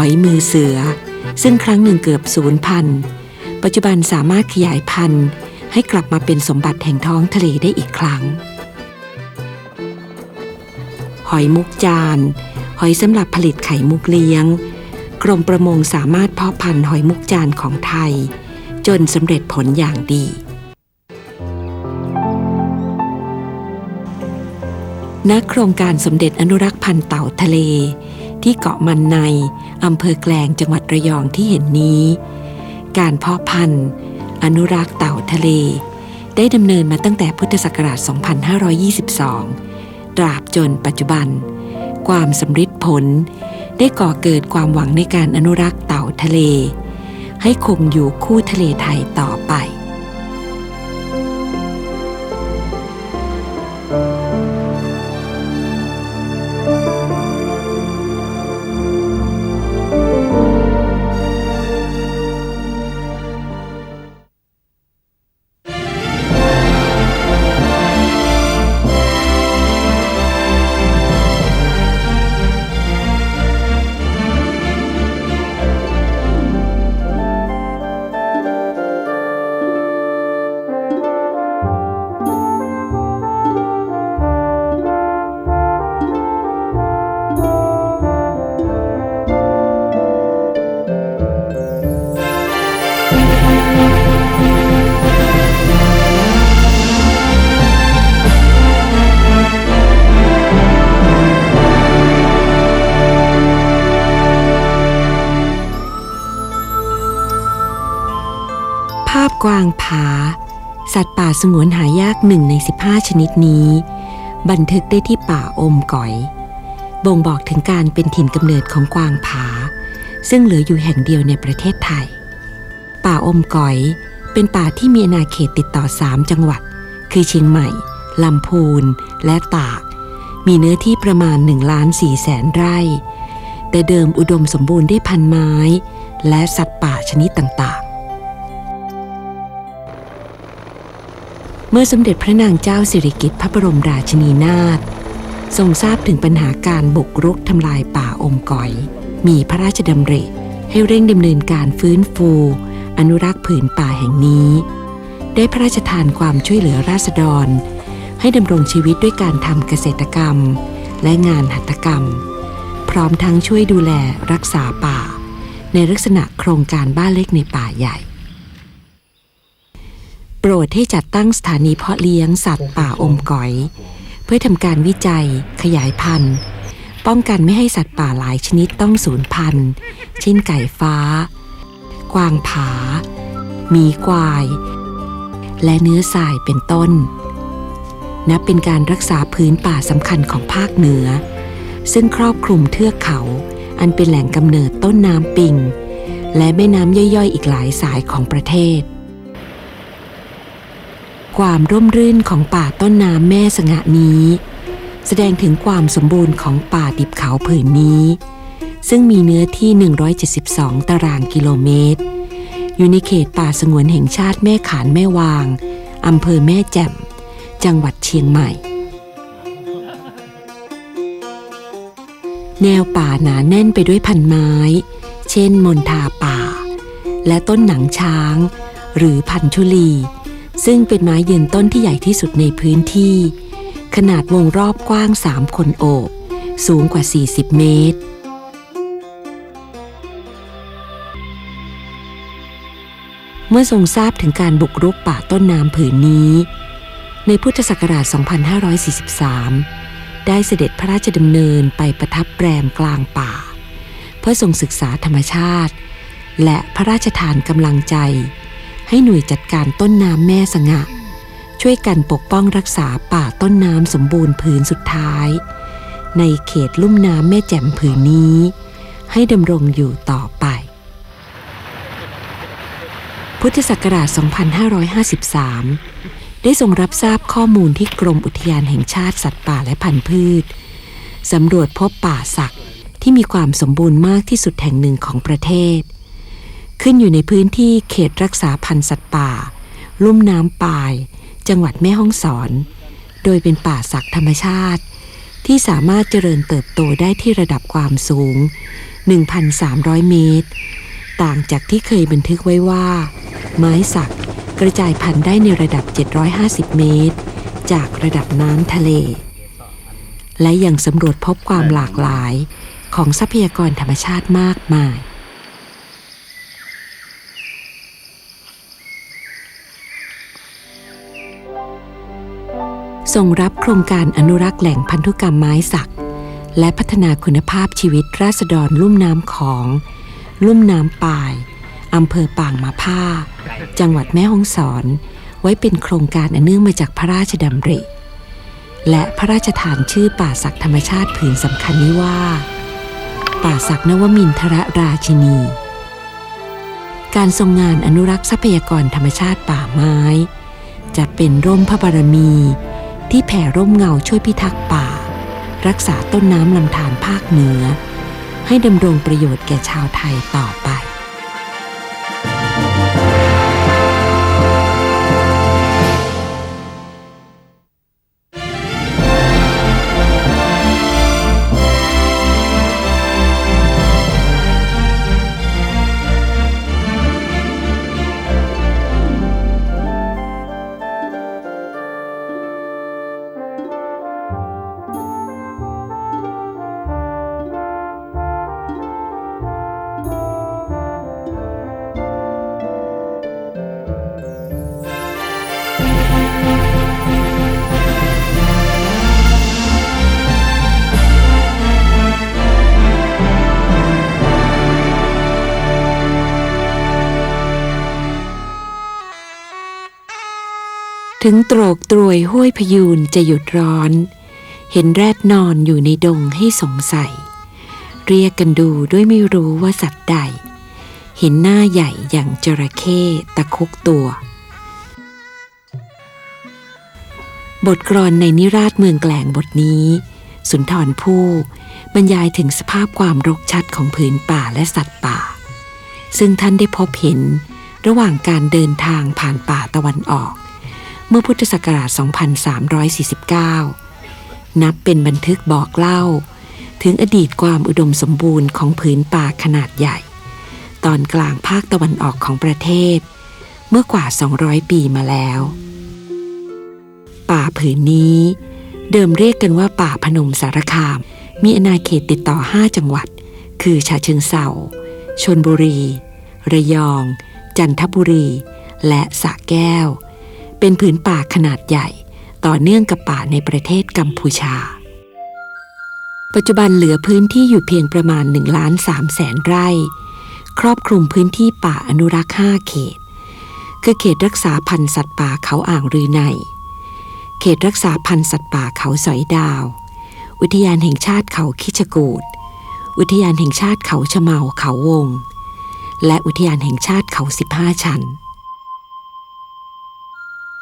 หอยมือเสือ ซึ่งครั้งหนึ่งเกือบสูญพันปัจจุบันสามารถขยายพันธุ์ ให้กลับมาเป็นสมบัติแห่งท้องทะเลได้อีกครั้ง หอยมุกจาน หอยสำหรับผลิตไข่มุกเลี้ยง กรมประมงสามารถเพาะพันธุ์หอยมุกจานของไทย จนสำเร็จผลอย่างดีณโครงการสมเด็จอนุรักษ์พันธุ์เต่าทะเล ที่เกาะมันในอำเภอแกลงจังหวัดระยองที่เห็นนี้ การเพาะพันธุ์ อนุรักษ์เต่าทะเล ได้ดำเนินมาตั้งแต่พุทธศักราช 2522 ตราบจนปัจจุบัน ความสำเร็จผล ได้ก่อเกิดความหวังในการอนุรักษ์เต่าทะเล ให้คงอยู่คู่ทะเลไทยต่อไป วางผา สัตว์ป่าสงวนหายากหนึ่งใน 15 ชนิดนี้ บันทึกได้ที่ป่าอมก๋อย บ่งบอกถึงการเป็นถิ่นกำเนิดของกวางผา ซึ่งเหลืออยู่แห่งเดียวในประเทศไทย ป่าอมก๋อย เป็นป่าที่มีอาณาเขตติดต่อ 3 จังหวัด คือเชียงใหม่ลำพูนและตาก มีเนื้อที่ประมาณ1ล้าน4แสนไร่ แต่เดิมอุดมสมบูรณ์ด้วยพันไม้ และสัตว์ป่าชนิดต่าง เมื่อสมเด็จพระนางเจ้าสิริกิติ์พระบรมราชินีนาถทรงทราบถึงปัญหาการบุกรุกทำลายป่าอมก๋อย มีพระราชดำริ ให้เร่งดำเนินการฟื้นฟู อนุรักษ์ผืนป่าแห่งนี้ ได้พระราชทานความช่วยเหลือราษฎร ให้ดำรงชีวิตด้วยการทำเกษตรกรรม และงานหัตถกรรม พร้อมทั้งช่วยดูแลรักษาป่า ในลักษณะโครงการบ้านเล็กในป่าใหญ่ รดให้จัดตั้งสถานีเพาะเลี้ยงสัตว์ป่าอมก๋อย เพื่อทำการวิจัย ขยายพันธุ์ ป้องกันไม่ให้สัตว์ป่าหลายชนิดต้องสูญพันธุ์เช่นไก่ฟ้า กวางผาหมีควาย และเนื้อทรายเป็นต้น นับเป็นการรักษาพื้นป่าสำคัญของภาคเหนือ ซึ่งครอบคลุมเทือกเขา อันเป็นแหล่งกำเนิดต้นน้ำปิง และแม่น้ำย่อยๆ อีกหลายสายของประเทศ ความร่มรื่นของป่าต้นน้ำแม่สงะนี้ แสดงถึงความสมบูรณ์ของป่าดิบเขาผืนนี้ ซึ่งมีเนื้อที่ 172 ตารางกิโลเมตร อยู่ในเขตป่าสงวนแห่งชาติแม่ขานแม่วางอำเภอแม่แจ่ม จังหวัดเชียงใหม่ แนวป่าหนาแน่นไปด้วยพันไม้ เช่นมนทาป่า และต้นหนังช้าง หรือพันธุลี ซึ่งเป็นไม้ยืนต้นที่ใหญ่ที่สุดในพื้นที่ ขนาดวงรอบกว้าง3คนโอบ สูงกว่า 40 เมตร เมื่อทรงทราบถึงการบุกรุกป่าต้นน้ำผืนนี้ ในพุทธศักราช 2543 ได้เสด็จพระราชดำเนินไปประทับแรมกลางป่า เพื่อทรงศึกษาธรรมชาติ และพระราชทานกำลังใจ ให้หน่วยจัดการต้นน้ำแม่สงะ ช่วยกันปกป้องรักษาป่าต้นน้ำสมบูรณ์ผืนสุดท้าย ในเขตลุ่มน้ำแม่แจ่มผืนนี้ ให้ดำรงอยู่ต่อไป พุทธศักราช 2553 ได้ทรงรับทราบข้อมูลที่กรมอุทยานแห่งชาติสัตว์ป่าและพันธุ์พืชสำรวจพบป่าสักที่มีความสมบูรณ์มากที่สุดแห่งหนึ่งของประเทศ ขึ้นอยู่ในพื้นที่เขตรักษาพันธุ์สัตว์ป่า ลุ่มน้ำปาย จังหวัดแม่ฮ่องสอน โดยเป็นป่าสักธรรมชาติ ที่สามารถเจริญเติบโตได้ที่ระดับความสูง 1,300 เมตร ต่างจากที่เคยบันทึกไว้ว่า ไม้สักกระจายพันธุ์ได้ในระดับ 750 เมตร จากระดับน้ำทะเล และยังสำรวจพบความหลากหลายของทรัพยากรธรรมชาติมากมาย ส่งรับโครงการอนุรักษ์แหล่งพันธุกรรมไม้สัก และพัฒนาคุณภาพชีวิตราษฎรลุ่มน้ำของ ลุ่มน้ำปายอำเภอปางมาผ้า จังหวัดแม่ฮ่องสอน ไว้เป็นโครงการอันเนื่องมาจากพระราชดำริ และพระราชทานชื่อป่าศักธรรมชาติผืนสำคัญนี้ว่า ป่าศักนวมินทรราชินี การทรงงานอนุรักษ์ทรัพยากรธรรมชาติป่าไม้ จะเป็นร่มพระบารมี ที่แผ่ร่มเงาช่วยพิทักษ์ป่า รักษาต้นน้ำลำธารภาคเหนือ ให้ดำรงประโยชน์แก่ชาวไทยต่อไป ถึงโตรกตรวยห้วยพยูนจะหยุดร้อน เห็นแรดนอนอยู่ในดงให้สงสัย เรียกกันดูด้วยไม่รู้ว่าสัตว์ใด เห็นหน้าใหญ่อย่างจระเข้ตะคุกตัว บทกรอนในนิราชเมืองแกลงบทนี้ สุนทรภู่บรรยายถึงสภาพความรกชัดของผืนป่าและสัตว์ป่า ซึ่งท่านได้พบเห็นระหว่างการเดินทางผ่านป่าตะวันออก เมื่อพุทธศักราช 2349 นับเป็นบันทึกบอกเล่า ถึงอดีตความอุดมสมบูรณ์ของผืนป่าขนาดใหญ่ ตอนกลางภาคตะวันออกของประเทศ เมื่อกว่า 200 ปีมาแล้ว ป่าผืนนี้ เดิมเรียกกันว่าป่าพนมสารคาม มีอาณาเขตติดต่อ 5 จังหวัด คือฉะเชิงเซาชนบุรี ระยอง จันทบุรี และสระแก้ว เป็นผืนป่าขนาดใหญ่ ต่อเนื่องกับป่าในประเทศกัมพูชา ปัจจุบันเหลือพื้นที่อยู่เพียงประมาณ1ล้าน3แสนไร่ ครอบคลุมพื้นที่ป่าอนุรักษ์ 5 เขต คือเขตรักษาพันธุ์สัตว์ป่าเขาอ่างรือใน เขตรักษาพันธุ์สัตว์ป่าเขาสอยดาว อุทยานแห่งชาติเขาคิชกูดอุทยานแห่งชาติเขาชะเมาเขาวง และอุทยานแห่งชาติเขา 15 ชั้น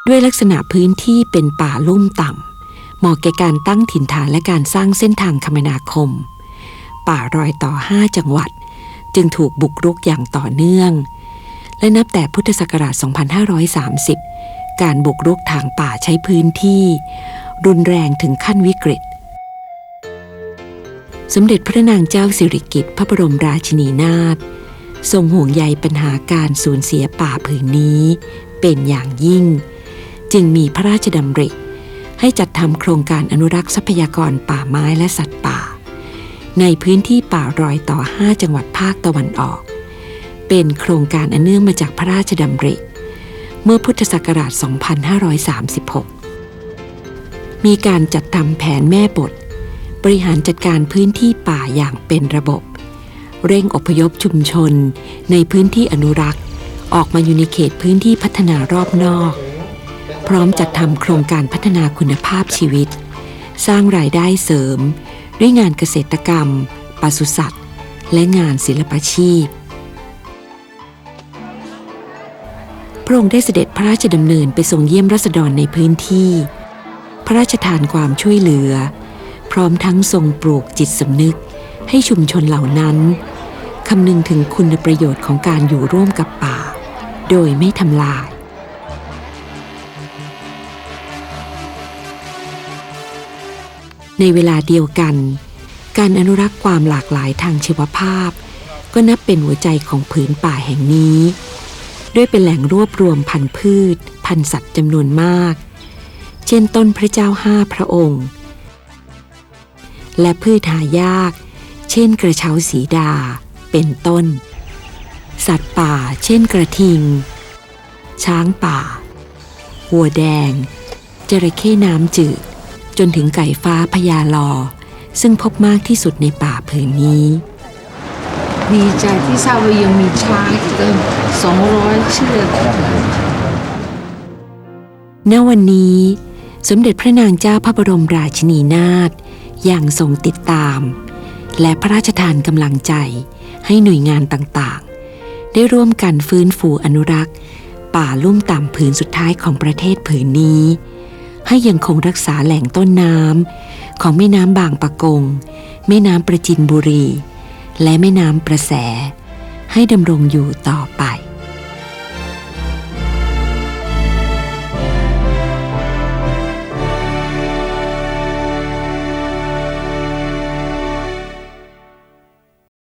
ด้วยลักษณะพื้นที่เป็นป่าลุ่มต่ำ เหมาะแก่การตั้งถิ่นฐานและการสร้างเส้นทางคมนาคม ป่ารอยต่อ 5 จังหวัด จึงถูกบุกรุกอย่างต่อเนื่อง และนับแต่พุทธศักราช 2530 การบุกรุกทางป่าใช้พื้นที่ รุนแรงถึงขั้นวิกฤต สมเด็จพระนางเจ้าสิริกิติ์พระบรมราชินีนาถทรงห่วงใยปัญหาการสูญเสียป่าผืนนี้ เป็นอย่างยิ่ง จึงมีพระราชดำริ ให้จัดทำโครงการอนุรักษ์ทรัพยากรป่าไม้และสัตว์ป่า ในพื้นที่ป่ารอยต่อ 5 จังหวัดภาคตะวันออก เป็นโครงการอันเนื่องมาจากพระราชดำริ เมื่อพุทธศักราช 2536 มีการจัดทำแผนแม่บท บริหารจัดการพื้นที่ป่าอย่างเป็นระบบ เร่งอพยพชุมชน ในพื้นที่อนุรักษ์ออกมาอยู่ในเขตพื้นที่พัฒนารอบนอก พร้อมจัดทำโครงการพัฒนาคุณภาพชีวิต สร้างรายได้เสริม ด้วยงานเกษตรกรรม ปศุสัตว์ และงานศิลปชีพ พระองค์ได้เสด็จพระราชดำเนินไปทรงเยี่ยมรัษฎรในพื้นที่ พระราชทานความช่วยเหลือ พร้อมทั้งทรงปลูกจิตสำนึกให้ชุมชนเหล่านั้นคำนึงถึงคุณประโยชน์ของการอยู่ร่วมกับป่า โดยไม่ทำลาย ในเวลาเดียวกัน การอนุรักษ์ความหลากหลายทางชีวภาพ ก็นับเป็นหัวใจของผืนป่าแห่งนี้ ด้วยเป็นแหล่งรวบรวมพันธุ์พืช พันธุ์สัตว์จำนวนมาก เช่นต้นพระเจ้าห้าพระองค์ และพืชหายาก เช่นกระเช้าสีดา เป็นต้น สัตว์ป่า เช่นกระทิง ช้างป่า วัวแดงจระเข้น้ำจืด จนถึงไก่ฟ้าพญาลอ ซึ่งพบมากที่สุดในป่าผืนนี้ ดีใจที่ทราบว่ายังมีช้างอีกตั้งสองร้อยเชือกณวันนี้ สมเด็จพระนางเจ้าพระบรมราชินีนาถยังทรงติดตาม และพระราชทานกำลังใจให้หน่วยงานต่างๆ ได้ร่วมกันฟื้นฟูอนุรักษ์ ป่าลุ่มต่ำผืนสุดท้ายของประเทศผืนนี้ ให้ยังคงรักษาแหล่งต้นน้ำของแม่น้ำบางปะกง แม่น้ำประจินบุรี และแม่น้ำประแส ให้ดำรงอยู่ต่อไป